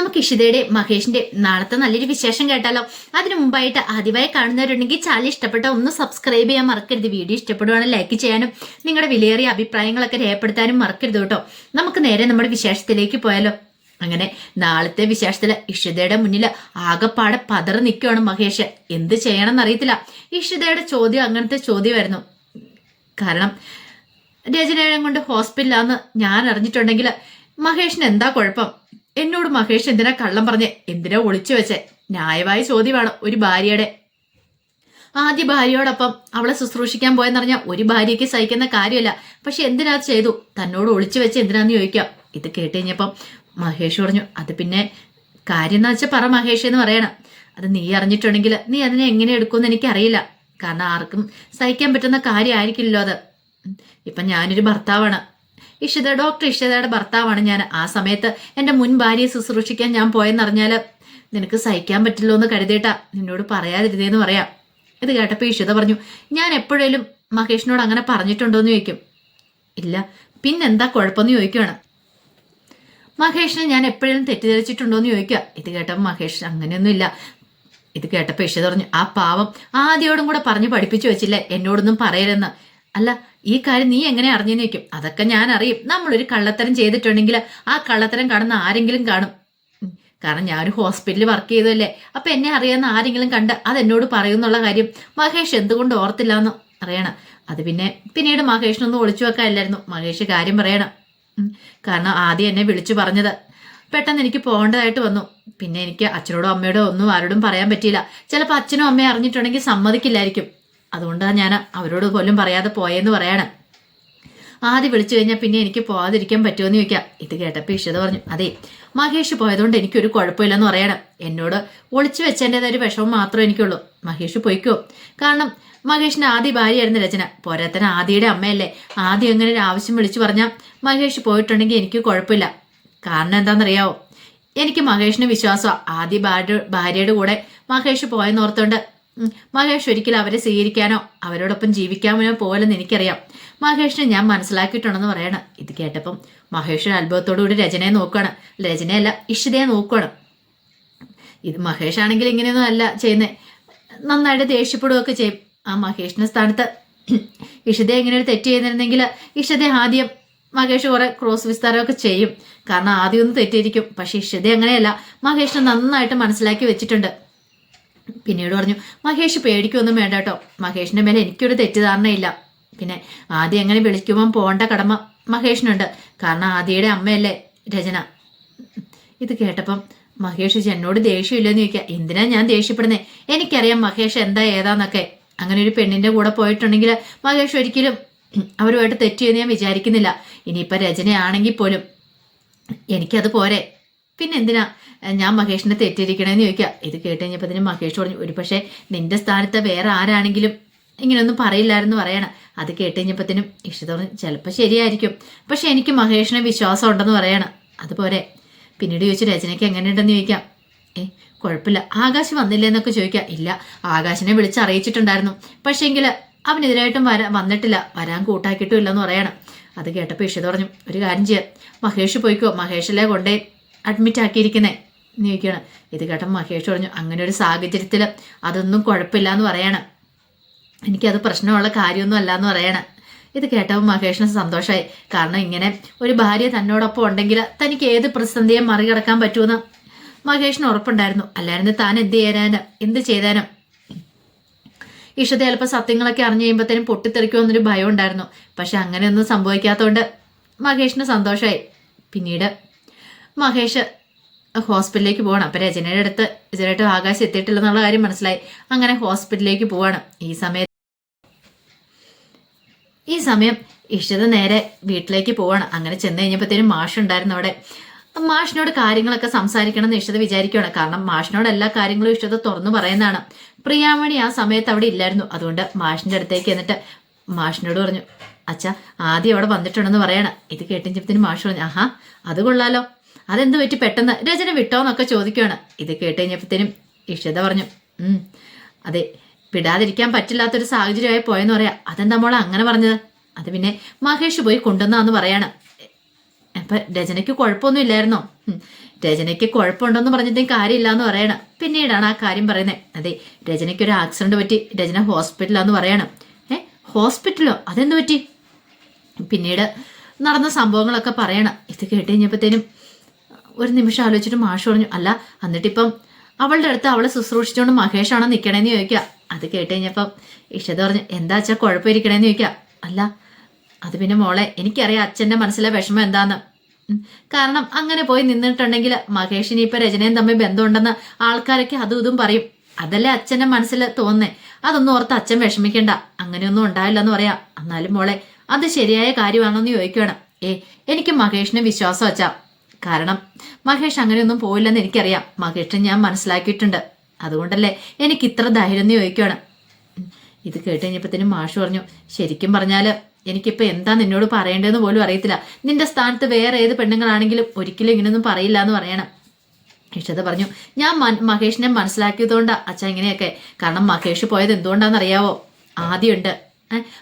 നമുക്ക് ഇഷിതയുടെ മഹേഷിന്റെ നാളത്തെ നല്ലൊരു വിശേഷം കേട്ടാലോ? അതിനു മുമ്പായിട്ട് ആദ്യമായി കാണുന്നവരുണ്ടെങ്കിൽ ചാനൽ ഇഷ്ടപ്പെട്ട ഒന്ന് സബ്സ്ക്രൈബ് ചെയ്യാൻ മറക്കരുത്. വീഡിയോ ഇഷ്ടപ്പെടുവാണെങ്കിൽ ലൈക്ക് ചെയ്യാനും നിങ്ങളുടെ വിലയേറിയ അഭിപ്രായങ്ങളൊക്കെ രേഖപ്പെടുത്താനും മറക്കരുത് കേട്ടോ. നമുക്ക് നേരെ നമ്മുടെ വിശേഷത്തിലേക്ക് പോയാലോ? അങ്ങനെ നാളത്തെ വിശേഷത്തിൽ ഇഷിതയുടെ മുന്നിൽ ആകപ്പാടെ പതറി നിൽക്കുവാണ് മഹേഷ്. എന്ത് ചെയ്യണം എന്നറിയത്തില്ല ഇഷിതയുടെ ചോദ്യം അങ്ങനത്തെ ചോദ്യമായിരുന്നു. കാരണം രചനയെ കൊണ്ട് ഹോസ്പിറ്റലാന്ന് ഞാൻ അറിഞ്ഞിട്ടുണ്ടെങ്കിൽ മഹേഷിന് എന്താ കുഴപ്പം? എന്നോട് മഹേഷ് എന്തിനാ കള്ളം പറഞ്ഞ് എന്തിനാ ഒളിച്ചു വെച്ചേ? ന്യായമായ ചോദ്യമാണ് ഒരു ഭാര്യയുടെ. ആദ്യ ഭാര്യയോടൊപ്പം അവളെ ശുശ്രൂഷിക്കാൻ പോയെന്നറിഞ്ഞ ഒരു ഭാര്യയ്ക്ക് സഹിക്കുന്ന കാര്യമല്ല. പക്ഷെ എന്തിനാ ചെയ്തു? തന്നോട് ഒളിച്ചു വെച്ച് എന്തിനാന്ന് ചോദിക്കാം. ഇത് കേട്ട് കഴിഞ്ഞപ്പം മഹേഷ് പറഞ്ഞു അത് പിന്നെ കാര്യം എന്ന് വെച്ചാൽ പറ മഹേഷ് എന്ന് പറയണം. അത് നീ അറിഞ്ഞിട്ടുണ്ടെങ്കിൽ നീ അതിനെ എങ്ങനെ എടുക്കുമെന്ന് എനിക്കറിയില്ല. കാരണം ആർക്കും സഹിക്കാൻ പറ്റുന്ന കാര്യമായിരിക്കില്ലല്ലോ അത്. ഇപ്പം ഞാനൊരു ഭർത്താവാണ്. ഇഷിത ഡോക്ടർ ഇഷിതയുടെ ഭർത്താവാണ് ഞാൻ. ആ സമയത്ത് എന്റെ മുൻ ഭാര്യയെ ശുശ്രൂഷിക്കാൻ ഞാൻ പോയെന്നറിഞ്ഞാൽ നിനക്ക് സഹിക്കാൻ പറ്റില്ലോ എന്ന് കരുതിയിട്ടാ. നിന്നോട് പറയാതിരുതേന്ന് പറയാം. ഇത് കേട്ടപ്പോൾ ഇഷിത പറഞ്ഞു ഞാൻ എപ്പോഴേലും മഹേഷിനോട് അങ്ങനെ പറഞ്ഞിട്ടുണ്ടോ എന്ന് ചോദിക്കും. ഇല്ല പിന്നെന്താ കുഴപ്പമെന്ന് ചോദിക്കുവാണ്. മഹേഷിനെ ഞാൻ എപ്പോഴും തെറ്റിദ്ധരിച്ചിട്ടുണ്ടോ എന്ന് ചോദിക്കുക. ഇത് കേട്ടപ്പോൾ മഹേഷ് അങ്ങനെയൊന്നുമില്ല. ഇത് കേട്ടപ്പോൾ ഇഷിത പറഞ്ഞു ആ പാവം ആദ്യോടും കൂടെ പറഞ്ഞു പഠിപ്പിച്ചു വെച്ചില്ലേ എന്നോടൊന്നും പറയരുതെന്ന്. അല്ല ഈ കാര്യം നീ എങ്ങനെ അറിഞ്ഞെന്ന് വെക്കും അതൊക്കെ ഞാൻ അറിയും. നമ്മളൊരു കള്ളത്തരം ചെയ്തിട്ടുണ്ടെങ്കിൽ ആ കള്ളത്തരം കാണുന്ന ആരെങ്കിലും കാണും. കാരണം ഞാനൊരു ഹോസ്പിറ്റലിൽ വർക്ക് ചെയ്തല്ലേ അപ്പൊ എന്നെ അറിയാവുന്ന ആരെങ്കിലും കണ്ട് അതെന്നോട് പറയുന്നുള്ള കാര്യം മഹേഷ് എന്തുകൊണ്ട് ഓർത്തില്ല എന്ന് അറിയണം. അത് പിന്നെ പിന്നീട് മഹേഷിനൊന്നും ഒളിച്ചു വെക്കാനില്ലായിരുന്നു. മഹേഷ് കാര്യം പറയണം. കാരണം ആദ്യം എന്നെ വിളിച്ചു പറഞ്ഞത്. പെട്ടെന്ന് എനിക്ക് പോകേണ്ടതായിട്ട് വന്നു. പിന്നെ എനിക്ക് അച്ഛനോടോ അമ്മയോടോ ഒന്നും ആരോടും പറയാൻ പറ്റിയില്ല. ചിലപ്പോൾ അച്ഛനും അമ്മയും അറിഞ്ഞിട്ടുണ്ടെങ്കിൽ സമ്മതിക്കില്ലായിരിക്കും. അതുകൊണ്ടാണ് ഞാൻ അവരോട് പോലും പറയാതെ പോയെന്ന് പറയാണ്. ആദ്യം വിളിച്ചു കഴിഞ്ഞാൽ പിന്നെ എനിക്ക് പോകാതിരിക്കാൻ പറ്റുമെന്ന് ചോദിക്കാം. ഇത് കേട്ടപ്പോൾ ഇഷിത പറഞ്ഞു അതെ മഹേഷ് പോയതുകൊണ്ട് എനിക്കൊരു കുഴപ്പമില്ലെന്ന് പറയണം. എന്നോട് ഒളിച്ചു വെച്ചതിന്റെതായ ഒരു വിഷമം മാത്രമേ എനിക്കുള്ളൂ. മഹേഷ് പോയിക്കോ. കാരണം മഹേഷിന്റെ ആദ്യ ഭാര്യയായിരുന്നു രചന. പോരാത്തന ആദിയുടെ അമ്മയല്ലേ? ആദ്യം എങ്ങനെ ഒരു ആവശ്യം വിളിച്ചു പറഞ്ഞാൽ മഹേഷ് പോയിട്ടുണ്ടെങ്കിൽ എനിക്ക് കുഴപ്പമില്ല. കാരണം എന്താണെന്നറിയാവോ? എനിക്ക് മഹേഷിന് വിശ്വാസമാണ് ആദ്യ ഭാര്യ ഭാര്യയുടെ കൂടെ മഹേഷ് പോയെന്ന് ഓർത്തുകൊണ്ട് ഉം, മഹേഷ് ഒരിക്കലും അവരെ സ്വീകരിക്കാനോ അവരോടൊപ്പം ജീവിക്കാമോ പോലെന്ന് എനിക്കറിയാം. മഹേഷിനെ ഞാൻ മനസ്സിലാക്കിയിട്ടുണ്ടെന്ന് പറയണം. ഇത് കേട്ടപ്പം മഹേഷ് അത്ഭുതത്തോടുകൂടി അത്ഭുതത്തോടു കൂടി രചനയെ നോക്കുകയാണ് രചനയല്ല ഇഷിതയെ നോക്കുകയാണ് ഇത് മഹേഷ് ആണെങ്കിൽ ഇങ്ങനെയൊന്നും അല്ല ചെയ്യുന്നത് നന്നായിട്ട് ദേഷ്യപ്പെടുകയൊക്കെ ചെയ്യും. ആ മഹേഷിന്റെ സ്ഥാനത്ത് ഇഷിത ഇങ്ങനെ ഒരു തെറ്റ് ചെയ്തിരുന്നെങ്കിൽ ഇഷിത ആദ്യം മഹേഷ് കുറെ ക്രോസ് വിസ്താരമൊക്കെ ചെയ്യും. കാരണം ആദ്യം ഒന്ന് തെറ്റിയിരിക്കും. പക്ഷെ ഇഷിത അങ്ങനെയല്ല. മഹേഷിനെ നന്നായിട്ട് മനസ്സിലാക്കി വെച്ചിട്ടുണ്ട്. പിന്നീട് പറഞ്ഞു മഹേഷ് പേടിക്കൊന്നും വേണ്ട കേട്ടോ. മഹേഷിന്റെ മേലെ എനിക്കൊരു തെറ്റിദ്ധാരണയില്ല. പിന്നെ ആദ്യം എങ്ങനെ വിളിക്കുമ്പോൾ പോകേണ്ട കടമ മഹേഷിനുണ്ട്. കാരണം ആദിയുടെ അമ്മയല്ലേ രചന. ഇത് കേട്ടപ്പം മഹേഷ് എന്നോട് ദേഷ്യമില്ലെന്ന് ചോദിക്കുക എന്തിനാ ഞാൻ ദേഷ്യപ്പെടുന്നത് എനിക്കറിയാം മഹേഷ് എന്താ ഏതാന്നൊക്കെ. അങ്ങനെ ഒരു പെണ്ണിന്റെ കൂടെ പോയിട്ടുണ്ടെങ്കിൽ മഹേഷ് ഒരിക്കലും അവരുമായിട്ട് തെറ്റിയെന്ന് ഞാൻ വിചാരിക്കുന്നില്ല. ഇനിയിപ്പോൾ രചനയാണെങ്കിൽ പോലും എനിക്കത് പോരെ. പിന്നെ എന്തിനാ ഞാൻ മഹേഷിനെ തെറ്റിയിരിക്കണേന്ന് ചോദിക്കുക ഇത് കേട്ട് കഴിഞ്ഞപ്പോൾ മഹേഷ് പറഞ്ഞു ഒരു പക്ഷേ നിന്റെ സ്ഥാനത്ത് വേറെ ആരാണെങ്കിലും ഇങ്ങനെയൊന്നും പറയില്ലായിരുന്നു പറയണം. അത് കേട്ട് കഴിഞ്ഞപ്പോഴത്തേനും പറഞ്ഞു ചിലപ്പോൾ ശരിയായിരിക്കും. പക്ഷെ എനിക്ക് മഹേഷിനെ വിശ്വാസം ഉണ്ടെന്ന് പറയണം അതുപോലെ പിന്നീട് ചോദിച്ചു രചനയ്ക്ക് എങ്ങനെയുണ്ടെന്ന് ചോദിക്കാം. ഏ കുഴപ്പമില്ല. ആകാശ് വന്നില്ലെന്നൊക്കെ ചോദിക്കാം. ഇല്ല ആകാശിനെ വിളിച്ച് അറിയിച്ചിട്ടുണ്ടായിരുന്നു പക്ഷേങ്കിൽ അവനെതിരായിട്ടും വരാ വന്നിട്ടില്ല. വരാൻ കൂട്ടാക്കിയിട്ടും ഇല്ലെന്ന് പറയണം. അത് കേട്ടപ്പോൾ ഇഷിത ഒരു കാര്യം ചെയ്യാം. മഹേഷ് പോയിക്കോ. മഹേഷിലെ കൊണ്ടേ അഡ്മിറ്റ് ആക്കിയിരിക്കുന്നത് എന്ന് ചോദിക്കുകയാണ്. ഇത് കേട്ടോ മഹേഷ് പറഞ്ഞു അങ്ങനെ ഒരു സാഹചര്യത്തിൽ അതൊന്നും കുഴപ്പമില്ല എന്ന് പറയണം. എനിക്കത് പ്രശ്നമുള്ള കാര്യമൊന്നും അല്ല എന്ന് പറയണം. ഇത് കേട്ടപ്പോൾ മഹേഷിന് സന്തോഷമായി. കാരണം ഇങ്ങനെ ഒരു ഭാര്യ തന്നോടൊപ്പം ഉണ്ടെങ്കിൽ തനിക്ക് ഏത് പ്രതിസന്ധിയെ മറികടക്കാൻ പറ്റുമെന്ന് മഹേഷിന് ഉറപ്പുണ്ടായിരുന്നു. അല്ലായിരുന്നു താൻ എന്ത് ചെയ്യാനും എന്ത് ചെയ്താനും ഇഷ്ടത്തെ ചിലപ്പോൾ സത്യങ്ങളൊക്കെ അറിഞ്ഞു കഴിയുമ്പോഴത്തേനും പൊട്ടിത്തെറിക്കുമെന്നൊരു ഭയം ഉണ്ടായിരുന്നു പക്ഷെ അങ്ങനെയൊന്നും സംഭവിക്കാത്തതുകൊണ്ട് മഹേഷിന് സന്തോഷമായി. പിന്നീട് മഹേഷ് ഹോസ്പിറ്റലിലേക്ക് പോകണം അപ്പം രചനയുടെ അടുത്ത് ഇതുവരായിട്ട് ആകാശം എത്തിയിട്ടില്ലെന്നുള്ള കാര്യം മനസ്സിലായി. അങ്ങനെ ഹോസ്പിറ്റലിലേക്ക് പോവാണ്. ഈ സമയത്ത് ഈ സമയം ഇഷിത നേരെ വീട്ടിലേക്ക് പോവാണ്. അങ്ങനെ ചെന്ന് കഴിഞ്ഞപ്പോഴത്തേനും മാഷുണ്ടായിരുന്നു അവിടെ. മാഷിനോട് കാര്യങ്ങളൊക്കെ സംസാരിക്കണം എന്ന് ഇഷ്ടത വിചാരിക്കുകയാണ് കാരണം മാഷിനോട് എല്ലാ കാര്യങ്ങളും ഇഷ്ടത തുറന്നു പറയുന്നതാണ്. പ്രിയാമണി ആ സമയത്ത് അവിടെ ഇല്ലായിരുന്നു. അതുകൊണ്ട് മാഷിന്റെ അടുത്തേക്ക് എന്നിട്ട് മാഷിനോട് പറഞ്ഞു അച്ഛ ആദ്യം അവിടെ വന്നിട്ടുണ്ടെന്ന് പറയണം. ഇത് കേട്ടിഞ്ചപ്പത്തിന് മാഷ് പറഞ്ഞു ആഹാ അത് കൊള്ളാലോ. അതെന്ത് പറ്റി പെട്ടെന്ന്? രചന വിട്ടോന്നൊക്കെ ചോദിക്കുകയാണ് ഇത് കേട്ട് കഴിഞ്ഞപ്പോഴത്തേനും ഇഷിത പറഞ്ഞു അതെ വിടാതിരിക്കാൻ പറ്റില്ലാത്തൊരു സാഹചര്യമായി പോയെന്ന് പറയാ. അതെന്താ മോളെ അങ്ങനെ പറഞ്ഞത്? അത് പിന്നെ മഹേഷ് പോയി കൊണ്ടുവന്നാന്ന് പറയാണ്. അപ്പൊ രചനയ്ക്ക് കുഴപ്പമൊന്നും ഇല്ലായിരുന്നോ? രചനയ്ക്ക് കുഴപ്പമുണ്ടെന്ന് പറഞ്ഞിട്ടും കാര്യമില്ല എന്ന് പറയണം. പിന്നീടാണ് ആ കാര്യം പറയുന്നത് അതെ രചനയ്ക്ക് ഒരു ആക്സിഡന്റ് പറ്റി രചന ഹോസ്പിറ്റലാന്ന് പറയണം. ഏ ഹോസ്പിറ്റലോ? അതെന്ത് പറ്റി? പിന്നീട് നടന്ന സംഭവങ്ങളൊക്കെ പറയണം. ഇത് കേട്ട് കഴിഞ്ഞപ്പോഴത്തേനും ഒരു നിമിഷം ആലോചിച്ചിട്ട് മാഷ് പറഞ്ഞു അല്ല എന്നിട്ടിപ്പം അവളുടെ അടുത്ത് അവളെ ശുശ്രൂഷിച്ചുകൊണ്ട് മഹേഷാണോ നിൽക്കണേന്ന് ചോദിക്കുക അത് കേട്ട് കഴിഞ്ഞപ്പം ഇഷത പറഞ്ഞു എന്താ അച്ഛാ കുഴപ്പമിരിക്കണേന്ന് ചോദിക്കുക അല്ല അത് പിന്നെ മോളെ എനിക്കറിയാം അച്ഛന്റെ മനസ്സിലെ വിഷമം എന്താന്ന്. കാരണം അങ്ങനെ പോയി നിന്നിട്ടുണ്ടെങ്കിൽ മഹേഷിന് ഇപ്പം രചനയും തമ്മിൽ ബന്ധമുണ്ടെന്ന് ആൾക്കാരൊക്കെ അതും ഇതും പറയും. അതല്ലേ അച്ഛന്റെ മനസ്സിൽ തോന്നേ അതൊന്നും ഓർത്ത് അച്ഛൻ വിഷമിക്കേണ്ട. അങ്ങനെയൊന്നും ഉണ്ടായില്ലെന്ന് പറയാം. എന്നാലും മോളെ അത് ശരിയായ കാര്യമാണോ എന്ന് ചോദിക്കുകയാണ് ഏ എനിക്ക് മഹേഷിനെ വിശ്വാസം വച്ചാ കാരണം മഹേഷ് അങ്ങനെയൊന്നും പോയില്ലെന്ന് എനിക്കറിയാം. മഹേഷിനെ ഞാൻ മനസ്സിലാക്കിയിട്ടുണ്ട്. അതുകൊണ്ടല്ലേ എനിക്ക് ഇത്ര ധൈര്യം എന്ന് ചോദിക്കുകയാണ്. ഇത് കേട്ട് കഴിഞ്ഞപ്പോഴത്തേനും മാഷ് പറഞ്ഞു ശരിക്കും പറഞ്ഞാൽ എനിക്കിപ്പോ എന്താ നിന്നോട് പറയേണ്ടതെന്ന് പോലും അറിയത്തില്ല. നിന്റെ സ്ഥാനത്ത് വേറെ ഏത് പെണ്ണുങ്ങളാണെങ്കിലും ഒരിക്കലും ഇങ്ങനെയൊന്നും പറയില്ല എന്ന് പറയണം. ഇഷ്ടത പറഞ്ഞു ഞാൻ മഹേഷിനെ മനസ്സിലാക്കിയതുകൊണ്ടാ അച്ഛ ഇങ്ങനെയൊക്കെ. കാരണം മഹേഷ് പോയത് എന്തുകൊണ്ടാണെന്ന് അറിയാവോ ആദ്യമുണ്ട്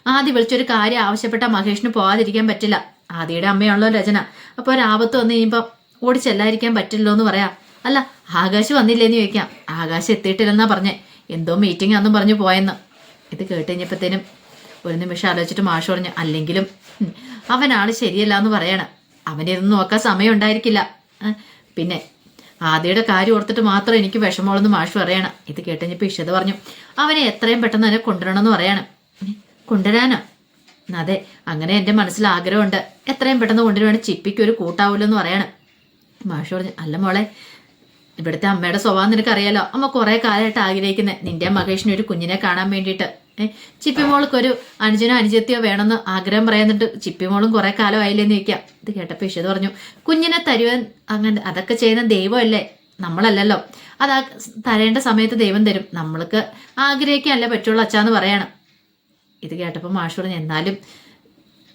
ആദ്യം വിളിച്ചൊരു കാര്യം ആവശ്യപ്പെട്ട മഹേഷിന് പോകാതിരിക്കാൻ പറ്റില്ല. ആദിയുടെ അമ്മയാണല്ലോ രചന. അപ്പോൾ രാപത്ത് വന്നു കഴിയുമ്പോൾ ഓടി പറ്റില്ലോ എന്ന് പറയാം. അല്ല ആകാശ് വന്നില്ലേന്ന് ചോദിക്കാം. ആകാശ് എത്തിയിട്ടില്ലെന്നാ പറഞ്ഞേ. എന്തോ മീറ്റിംഗ് ആണെന്നും പറഞ്ഞു പോയെന്ന്. ഇത് കേട്ട് ഒരു നിമിഷം ആലോചിച്ചിട്ട് മാഷ് പറഞ്ഞു അല്ലെങ്കിലും ഉം, അവനാൾ ശരിയല്ല എന്ന് പറയണം. അവനിതൊന്നും നോക്കാൻ സമയം ഉണ്ടായിരിക്കില്ല. പിന്നെ ആദ്യയുടെ കാര്യം ഓർത്തിട്ട് മാത്രം എനിക്ക് വിഷമമുള്ളെന്ന് മാഷ് പറയണം. ഇത് കേട്ടുകഴിഞ്ഞപ്പോൾ ഇഷത് പറഞ്ഞു അവനെ എത്രയും പെട്ടെന്ന് തന്നെ കൊണ്ടുവരണമെന്ന് പറയണം. കൊണ്ടുവരാനോ? അതെ അങ്ങനെ എന്റെ മനസ്സിൽ ആഗ്രഹമുണ്ട്. എത്രയും പെട്ടെന്ന് കൊണ്ടുവരുവാണ് ചിപ്പിക്ക് ഒരു കൂട്ടാവൂലെന്ന് പറയണം. മാഷ് പറഞ്ഞു അല്ല മോളെ ഇവിടുത്തെ അമ്മയുടെ സ്വഭാവം നിനക്കറിയാലോ? അമ്മ കുറേ കാലമായിട്ട് ആഗ്രഹിക്കുന്നത് നിന്റെ മഹേഷിന് ഒരു കുഞ്ഞിനെ കാണാൻ വേണ്ടിയിട്ട്. ചിപ്പി മോൾക്ക് ഒരു അനുജനോ അനുജത്തിയോ വേണമെന്ന് ആഗ്രഹം പറയുന്നുണ്ട് കുറേ കുറെ കാലമായില്ലേന്ന് ചോദിക്കാം. ഇത് കേട്ടപ്പോൾ ഇഷത് പറഞ്ഞു കുഞ്ഞിനെ തരുവാൻ അങ്ങനെ അതൊക്കെ ചെയ്യുന്ന ദൈവമല്ലേ? നമ്മളല്ലല്ലോ. അതാ തരേണ്ട സമയത്ത് ദൈവം തരും. നമ്മൾക്ക് ആഗ്രഹിക്കാനല്ലേ പറ്റുള്ളൂ അച്ഛാന്ന് പറയണം. ഇത് കേട്ടപ്പോൾ മാഷ് പറഞ്ഞു എന്നാലും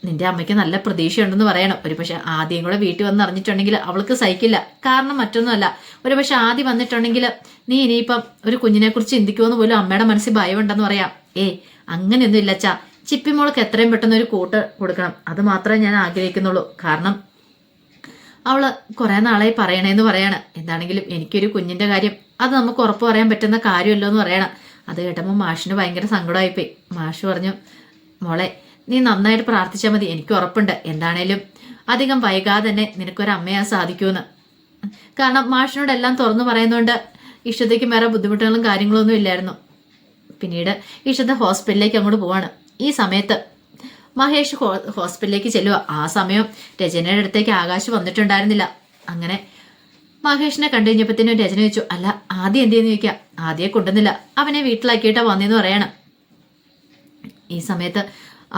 നിന്റെ അമ്മയ്ക്ക് നല്ല പ്രതീക്ഷയുണ്ടെന്ന് പറയണം. ഒരു പക്ഷെ ആദ്യം കൂടെ വീട്ടിൽ വന്ന് അറിഞ്ഞിട്ടുണ്ടെങ്കിൽ അവൾക്ക് സഹിക്കില്ല. കാരണം മറ്റൊന്നുമല്ല. ഒരു പക്ഷെ ആദ്യം വന്നിട്ടുണ്ടെങ്കിൽ നീ ഇനിയിപ്പം ഒരു കുഞ്ഞിനെ കുറിച്ച് ചിന്തിക്കുമെന്ന് പോലും അമ്മയുടെ മനസ്സിൽ ഭയമുണ്ടെന്ന് പറയാം. ഏ അങ്ങനെയൊന്നും അച്ഛാ. ചിപ്പിമോൾക്ക് എത്രയും പെട്ടെന്ന് ഒരു കൂട്ട് കൊടുക്കണം. അത് മാത്രമേ ഞാൻ ആഗ്രഹിക്കുന്നുള്ളൂ. കാരണം അവൾ കുറെ നാളായി പറയണേന്ന് പറയാണ്. എന്താണെങ്കിലും എനിക്കൊരു കുഞ്ഞിന്റെ കാര്യം അത് നമുക്ക് ഉറപ്പ് പറയാൻ പറ്റുന്ന കാര്യമല്ലോ എന്ന് പറയണം. അത് കേട്ടപ്പോൾ മാഷിന് ഭയങ്കര സങ്കടമായിപ്പോയി. മാഷ് പറഞ്ഞു മോളെ നീ നന്നായിട്ട് പ്രാർത്ഥിച്ചാൽ മതി എനിക്ക് ഉറപ്പുണ്ട്. എന്താണേലും അധികം വൈകാതെ തന്നെ നിനക്കൊരു അമ്മയാൻ സാധിക്കുമെന്ന് കാരണം മാഷിനോട് എല്ലാം തുറന്നു പറയുന്നതുകൊണ്ട് ഇഷ്ടത്തേക്ക് വേറെ ബുദ്ധിമുട്ടുകളും കാര്യങ്ങളൊന്നും ഇല്ലായിരുന്നു. പിന്നീട് ഇഷ്ടത്ത് ഹോസ്പിറ്റലിലേക്ക് അങ്ങോട്ട് പോവാണ്. ഈ സമയത്ത് മഹേഷ് ഹോസ്പിറ്റലിലേക്ക് ചെല്ലുക ആ സമയം രചനയുടെ അടുത്തേക്ക് ആകാശ് വന്നിട്ടുണ്ടായിരുന്നില്ല. അങ്ങനെ മഹേഷിനെ കണ്ടു കഴിഞ്ഞപ്പോഴത്തേനും രചന ചോദിച്ചു അല്ല ആദ്യം എന്തെന്ന് ചോദിക്കാം ആദ്യം കൊണ്ടുവന്നില്ല. അവനെ വീട്ടിലാക്കിയിട്ടാ വന്നെന്ന് പറയണം. ഈ സമയത്ത്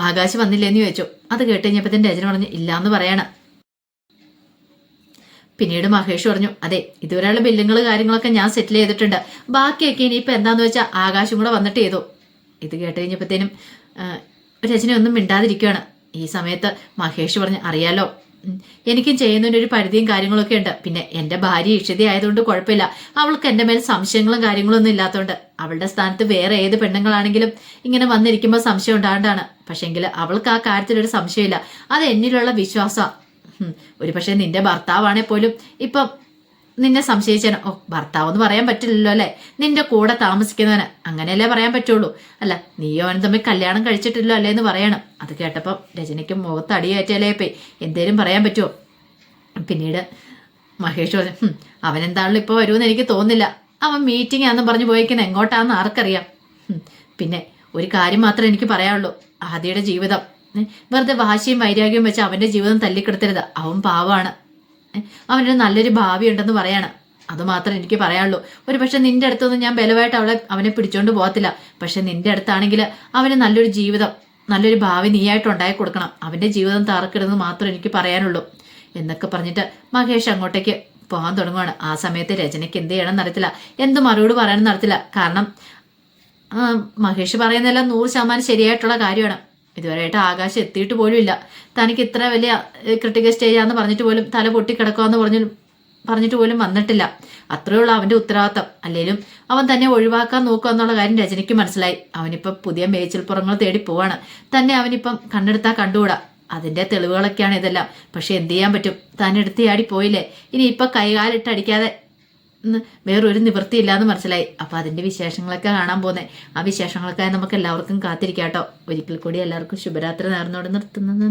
ആകാശ് വന്നില്ലേന്ന് ചോദിച്ചു. അത് കേട്ട് കഴിഞ്ഞപ്പോഴത്തേനും രചന പറഞ്ഞു ഇല്ലാന്ന് പറയണം. പിന്നീട് മഹേഷ് പറഞ്ഞു അതെ ഇതുവരെയുള്ള ബില്ലുകൾ കാര്യങ്ങളൊക്കെ ഞാൻ സെറ്റിൽ ചെയ്തിട്ടുണ്ട്. ബാക്കിയൊക്കെ ഇനിയിപ്പോൾ എന്താന്ന് വെച്ചാൽ ആകാശം കൂടെ വന്നിട്ട് ചെയ്തു. ഇത് കേട്ട് രചന ഒന്നും മിണ്ടാതിരിക്കുകയാണ് ഈ സമയത്ത് മഹേഷ് പറഞ്ഞു അറിയാലോ എനിക്കും ചെയ്യുന്നതിന് ഒരു പരിധിയും കാര്യങ്ങളൊക്കെ ഉണ്ട്. പിന്നെ എന്റെ ഭാര്യ ഇഷിത ആയതുകൊണ്ട് കുഴപ്പമില്ല. അവൾക്ക് എന്റെ മേൽ സംശയങ്ങളും കാര്യങ്ങളും ഒന്നും ഇല്ലാത്തതുകൊണ്ട്. അവളുടെ സ്ഥാനത്ത് വേറെ ഏത് പെണ്ണുങ്ങളാണെങ്കിലും ഇങ്ങനെ വന്നിരിക്കുമ്പോൾ സംശയം ഉണ്ടാണ്ടാണ് പക്ഷെങ്കിൽ അവൾക്ക് ആ കാര്യത്തിലൊരു സംശയമില്ല. അത് എന്നിലുള്ള വിശ്വാസമാണ് ഒരു പക്ഷേ നിന്റെ ഭർത്താവാണെ പോലും ഇപ്പം നിന്നെ സംശയിച്ചേനെ. ഓ ഭർത്താവ് എന്ന് പറയാൻ പറ്റില്ലല്ലോ അല്ലേ? നിന്റെ കൂടെ താമസിക്കുന്നവന് അങ്ങനെയല്ലേ പറയാൻ പറ്റുള്ളൂ. അല്ല നീയോ അവൻ തമ്മിൽ കല്യാണം കഴിച്ചിട്ടില്ലോ അല്ലേ എന്ന് പറയണം. അത് കേട്ടപ്പം രജനിക്ക് മുഖത്ത് അടിയേറ്റല്ലേ പോയി. എന്തേലും പറയാൻ പറ്റുമോ പിന്നീട് മഹേഷ് പറഞ്ഞു അവൻ അവനെന്താണല്ലോ ഇപ്പോൾ വരുമെന്ന് എനിക്ക് തോന്നുന്നില്ല. അവൻ മീറ്റിംഗ് ആണെന്ന് പറഞ്ഞു പോയിക്കുന്ന. എങ്ങോട്ടാന്ന് ആർക്കറിയാം? പിന്നെ ഒരു കാര്യം മാത്രമേ എനിക്ക് പറയാനുള്ളൂ. ആദിയുടെ ജീവിതം. വെറുതെ വാശിയും വൈരാഗ്യവും വെച്ച് അവന്റെ ജീവിതം തല്ലിക്കെടുത്തരുത്. അവൻ പാവാണ് ഏ, അവനൊരു നല്ലൊരു ഭാവി ഉണ്ടെന്ന് പറയാണ്. അത് എനിക്ക് പറയാനുള്ളൂ. ഒരു പക്ഷെ നിന്റെ അടുത്തൊന്നും ഞാൻ ബലമായിട്ട് അവളെ അവനെ പിടിച്ചോണ്ട് പോകത്തില്ല. പക്ഷെ നിന്റെ അടുത്താണെങ്കിൽ അവന് നല്ലൊരു ജീവിതം നല്ലൊരു ഭാവി നീയായിട്ട് ഉണ്ടായി കൊടുക്കണം. അവന്റെ ജീവിതം തറക്കിടുന്നത് മാത്രം എനിക്ക് പറയാനുള്ളൂ. എന്നൊക്കെ പറഞ്ഞിട്ട് മഹേഷ് അങ്ങോട്ടേക്ക് പോകാൻ തുടങ്ങുവാണ്. ആ സമയത്ത് രചനയ്ക്ക് എന്ത് ചെയ്യണം നടത്തില്ല എന്ത് മറുപടി പറയാനും നടത്തില്ല കാരണം മഹേഷ് പറയുന്നതെല്ലാം നൂറ് ശതമാനം ശരിയായിട്ടുള്ള കാര്യമാണ്. ഇതുവരെയായിട്ട് ആകാശം എത്തിയിട്ട് പോലും ഇല്ല. തനിക്ക് ഇത്ര വലിയ ക്രിട്ടിക്കൽ സ്റ്റേജാന്ന് പറഞ്ഞിട്ട് പോലും തല പൊട്ടിക്കിടക്കുമെന്ന് പറഞ്ഞു പറഞ്ഞിട്ട് പോലും വന്നിട്ടില്ല. അത്രേ ഉള്ളൂ അവന്റെ ഉത്തരവാദിത്തം. അല്ലെങ്കിലും അവൻ തന്നെ ഒഴിവാക്കാൻ നോക്കുക എന്നുള്ള കാര്യം രജനിക്ക് മനസ്സിലായി. അവനിപ്പം പുതിയ മേച്ചിൽപ്പുറങ്ങൾ തേടി പോവാണ്. തന്നെ അവനിപ്പം കണ്ണെടുത്താൽ കണ്ടുകൂടാ. അതിന്റെ തെളിവുകളൊക്കെയാണ് ഇതെല്ലാം. പക്ഷെ എന്ത് ചെയ്യാൻ പറ്റും? താൻ എടുത്തിയാടി പോയില്ലേ? ഇനി ഇപ്പൊ കൈകാലിട്ട് അടിക്കാതെ വേറൊരു നിവൃത്തിയില്ല എന്ന് മനസ്സിലായി. അപ്പോൾ അതിന്റെ വിശേഷങ്ങളൊക്കെ കാണാൻ പോന്നെ. ആ വിശേഷങ്ങളൊക്കെ നമുക്ക് എല്ലാവർക്കും കാത്തിരിക്കാം കേട്ടോ ഒരിക്കൽ കൂടി എല്ലാവർക്കും ശുഭരാത്രി നേർന്നോട് നിർത്തുന്നത്